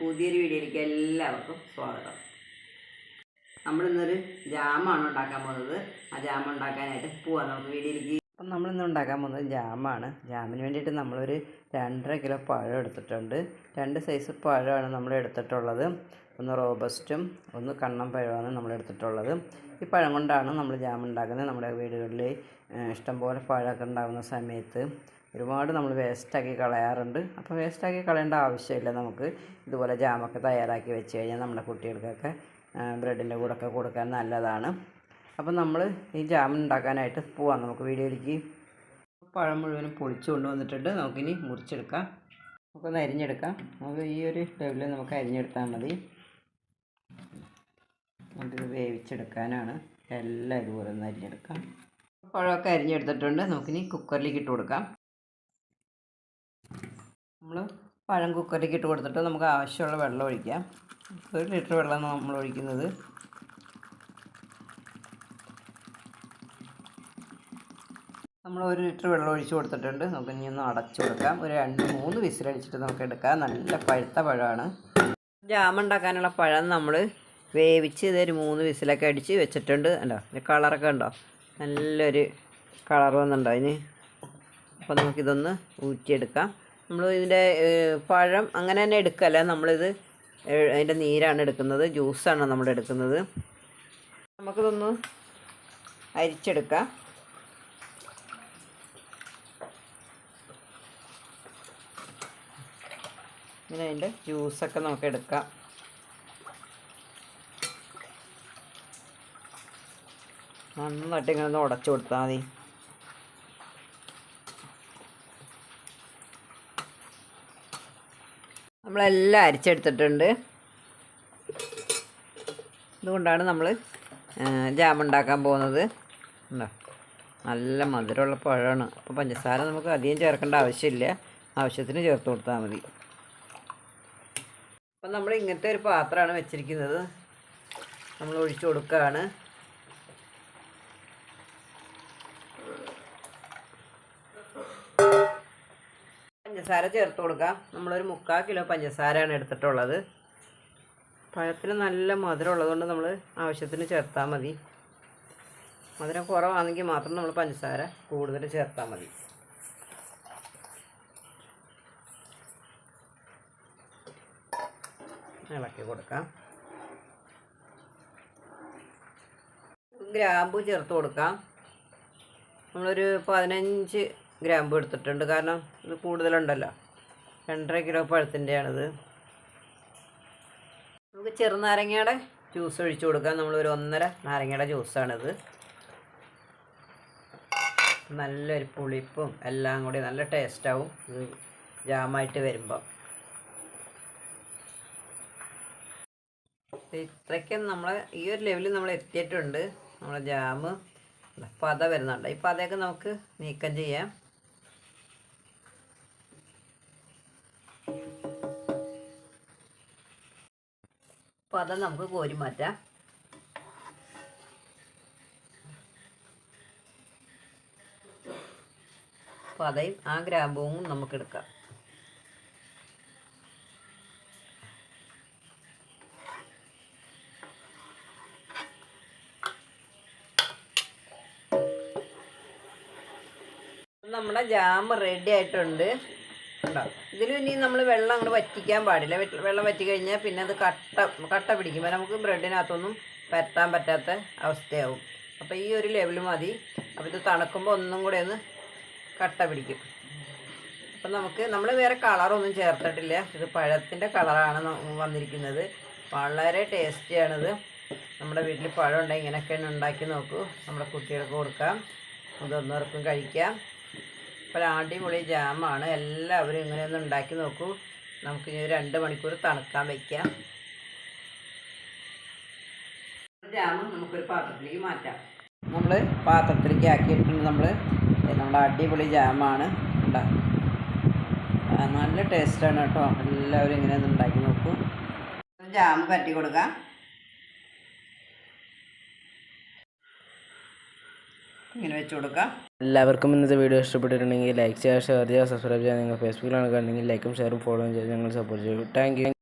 പുതിയൊരു വീഡിയോയിലേക്ക് എല്ലാവർക്കും സ്വാഗതം. നമ്മളിന്നൊരു ജാമാണ് ഉണ്ടാക്കാൻ പോകുന്നത്. ആ ജാം ഉണ്ടാക്കാനായിട്ട് പോവാം നമുക്ക് വീഡിയോയിലേക്ക്. അപ്പം നമ്മളിന്ന് ഉണ്ടാക്കാൻ പോകുന്നത് ജാമാണ്. ജാമിന് വേണ്ടിയിട്ട് നമ്മളൊരു രണ്ടര കിലോ പഴം എടുത്തിട്ടുണ്ട്. രണ്ട് സൈസ് പഴമാണ് നമ്മൾ എടുത്തിട്ടുള്ളത്. ഒന്ന് റോബസ്റ്റും ഒന്ന് കണ്ണം പഴമാണ് നമ്മൾ എടുത്തിട്ടുള്ളത്. ഈ പഴം കൊണ്ടാണ് നമ്മൾ ജാം ഉണ്ടാക്കുന്നത്. നമ്മുടെ വീടുകളിൽ ഇഷ്ടംപോലെ പഴമൊക്കെ ഉണ്ടാകുന്ന സമയത്ത്. ഒരുപാട് നമ്മൾ വേസ്റ്റാക്കി കളയാറുണ്ട്. അപ്പോൾ വേസ്റ്റാക്കി കളയേണ്ട ആവശ്യമില്ല നമുക്ക്. ഇതുപോലെ ജാമൊക്കെ തയ്യാറാക്കി വെച്ച് കഴിഞ്ഞാൽ നമ്മുടെ കുട്ടികൾക്കൊക്കെ ബ്രെഡിന്റെ കൂടെയൊക്കെ കൊടുക്കാൻ നല്ലതാണ്. അപ്പം നമ്മൾ ഈ ജാം ഉണ്ടാക്കാനായിട്ട് പോവാം നമുക്ക് വീഡിയോയിലേക്ക്. പഴം മുഴുവനും പൊളിച്ചു കൊണ്ടുവന്നിട്ടുണ്ട്. നമുക്കിനി മുറിച്ചെടുക്കാം. നമുക്കൊന്ന് അരിഞ്ഞെടുക്കാം. നമുക്ക് ഈ ഒരു ലെവലിൽ നമുക്ക് അരിഞ്ഞെടുത്താൽ മതി. നമുക്കിത് വേവിച്ചെടുക്കാനാണ്. എല്ലാം ഇതുപോലെ ഒന്ന് അരിഞ്ഞെടുക്കാം. പഴമൊക്കെ അരിഞ്ഞെടുത്തിട്ടുണ്ട്. നമുക്കിനി കുക്കറിലേക്ക് ഇട്ട് കൊടുക്കാം. നമ്മൾ പഴം കുക്കറിലേക്ക് ഇട്ട് കൊടുത്തിട്ട് നമുക്ക് ആവശ്യമുള്ള വെള്ളം ഒഴിക്കാം. ഒരു ലിറ്റർ വെള്ളമാണ് നമ്മൾ ഒഴിക്കുന്നത്. നമ്മൾ ഒരു ലിറ്റർ വെള്ളം ഒഴിച്ച് കൊടുത്തിട്ടുണ്ട്. നമുക്ക് ഇനി ഒന്ന് അടച്ചു കൊടുക്കാം. ഒരു രണ്ട് മൂന്ന് വിസിലടിച്ചിട്ട് നമുക്ക് എടുക്കാം. നല്ല പഴുത്ത പഴമാണ്. ജാം ഉണ്ടാക്കാനുള്ള പഴം നമ്മൾ വേവിച്ച് ഇതൊരു മൂന്ന് വിസിലൊക്കെ അടിച്ച് വെച്ചിട്ടുണ്ട്. ഉണ്ടോ ഇതിന്റെ കളറൊക്കെ ഉണ്ടോ നല്ലൊരു കളർ വന്നിട്ടുണ്ടോ അതിന്. അപ്പോൾ നമുക്കിതൊന്ന് ഊറ്റിയെടുക്കാം. നമ്മൾ ഇതിന്റെ പഴം അങ്ങനെ തന്നെ എടുക്കല്ല? നമ്മളിത് അതിന്റെ നീരാണ് എടുക്കുന്നത്. ജ്യൂസാണ് നമ്മൾ എടുക്കുന്നത്. നമുക്കിതൊന്ന് അരിച്ചെടുക്കാം. ഇങ്ങനെ അതിന്റെ ജ്യൂസൊക്കെ നമുക്ക് എടുക്കാം. നന്നായിട്ട് ഇങ്ങനെ ഒന്ന് ഉടച്ചു കൊടുത്താൽ മതി. നമ്മളെല്ലാം അരിച്ചെടുത്തിട്ടുണ്ട്. ഇതുകൊണ്ടാണ് നമ്മൾ ജാം ഉണ്ടാക്കാൻ പോകുന്നത്. ഉണ്ടോ നല്ല മധുരമുള്ള പഴമാണ്. അപ്പോൾ പഞ്ചസാര നമുക്ക് അധികം ചേർക്കേണ്ട ആവശ്യമില്ല. ആവശ്യത്തിന് ചേർത്ത് കൊടുത്താൽ മതി. അപ്പം നമ്മൾ ഇങ്ങനത്തെ ഒരു പാത്രമാണ് വെച്ചിരിക്കുന്നത്. നമ്മൾ ഒഴിച്ചു കൊടുക്കുകയാണ്. പഞ്ചസാര ചേർത്ത് കൊടുക്കാം. നമ്മളൊരു മുക്കാൽ കിലോ പഞ്ചസാരയാണ് എടുത്തിട്ടുള്ളത്. പഴത്തിന് നല്ല മധുരം ഉള്ളതുകൊണ്ട് നമ്മൾ ആവശ്യത്തിന് ചേർത്താൽ മതി. മധുരം കുറവാണെങ്കിൽ മാത്രം നമ്മൾ പഞ്ചസാര കൂടുതൽ ചേർത്താൽ മതി. ഇളക്കി കൊടുക്കാം. ഗ്രാമ്പു ചേർത്ത് കൊടുക്കാം. നമ്മളൊരു പതിനഞ്ച് ഗ്രാമ്പു എടുത്തിട്ടുണ്ട്. കാരണം ഇത് കൂടുതലുണ്ടല്ലോ. രണ്ടര കിലോ പഴത്തിന്റെയാണിത്. നമുക്ക് ചെറുനാരങ്ങയുടെ ജ്യൂസ് ഒഴിച്ചു കൊടുക്കാം. നമ്മളൊരു ഒന്നര നാരങ്ങയുടെ ജ്യൂസാണിത്. നല്ലൊരു പുളിപ്പും എല്ലാം കൂടി നല്ല ടേസ്റ്റാവും. ഇത് ജാമായിട്ട് വരുമ്പം. ഇത്രയ്ക്കും നമ്മൾ ഈ ഒരു ലെവലിൽ നമ്മൾ എത്തിയിട്ടുണ്ട്. നമ്മളെ ജാമ് പത വരുന്നുണ്ട്. ഈ പതയൊക്കെ നമുക്ക് നീക്കം ചെയ്യാം. പത നമുക്ക് കോരി മാറ്റാം. പതയും ആ ഗ്രാമ്പവും നമുക്ക് എടുക്കാം. നമ്മുടെ ജാം റെഡി ആയിട്ടുണ്ട്. ഉണ്ടോ ഇതിൽ ഇനി നമ്മൾ വെള്ളം അങ്ങോട്ട് വറ്റിക്കാൻ പാടില്ല. വെള്ളം വറ്റി കഴിഞ്ഞാൽ പിന്നെ അത് കട്ട കട്ട പിടിക്കുമ്പോൾ നമുക്ക് ബ്രെഡിനകത്തൊന്നും പരത്താൻ പറ്റാത്ത അവസ്ഥയാവും. അപ്പോൾ ഈ ഒരു ലെവൽ മതി. അപ്പോൾ ഇത് തണുക്കുമ്പോൾ ഒന്നും കൂടെ ഒന്ന് കട്ട പിടിക്കും. അപ്പം നമുക്ക് നമ്മൾ വേറെ കളറൊന്നും ചേർത്തിട്ടില്ല. ഇത് പഴത്തിന്റെ കളറാണ് വന്നിരിക്കുന്നത്. വളരെ ടേസ്റ്റിയാണിത്. നമ്മുടെ വീട്ടിൽ പഴം ഉണ്ടെങ്കിൽ ഇങ്ങനെയൊക്കെ ഉണ്ടാക്കി നോക്കൂ. നമ്മുടെ കുട്ടികൾക്ക് കൊടുക്കാം. മുതിർന്നവർക്കും കഴിക്കാം. അപ്പോൾ അടിപൊളി ജാമാണ്. എല്ലാവരും ഇങ്ങനെ ഒന്ന് ഉണ്ടാക്കി നോക്കൂ. നമുക്ക് ഇനി രണ്ട് മണിക്കൂർ തണുക്കാൻ വയ്ക്കാം ജാമും നമുക്കൊരു പാത്രത്തിലേക്ക് മാറ്റാം. നമ്മൾ പാത്രത്തിലേക്ക് ആക്കിയിട്ടുണ്ട് നമ്മൾ നമ്മുടെ അടിപൊളി ജാമാണ്. ഉണ്ടാക്കുന്നത് നല്ല ടേസ്റ്റാണ് കേട്ടോ. എല്ലാവരും ഇങ്ങനെ ഒന്ന് ഉണ്ടാക്കി നോക്കൂ. ജാം പറ്റി കൊടുക്കാം. ഇങ്ങനെ വെച്ച് കൊടുക്കാം. എല്ലാവർക്കും ഇന്നത്തെ വീഡിയോ ഇഷ്ടപ്പെട്ടിട്ടുണ്ടെങ്കിൽ ലൈക്ക് ചെയ്യുക ഷെയർ ചെയ്യുക സബ്സ്ക്രൈബ് ചെയ്യുക. നിങ്ങൾ ഫേസ്ബുക്കിലാണ് കണ്ടെങ്കിൽ ലൈക്കും ഷെയറും ഫോളോയും ചെയ്ത് ഞങ്ങൾ സപ്പോർട്ട് ചെയ്യും. താങ്ക്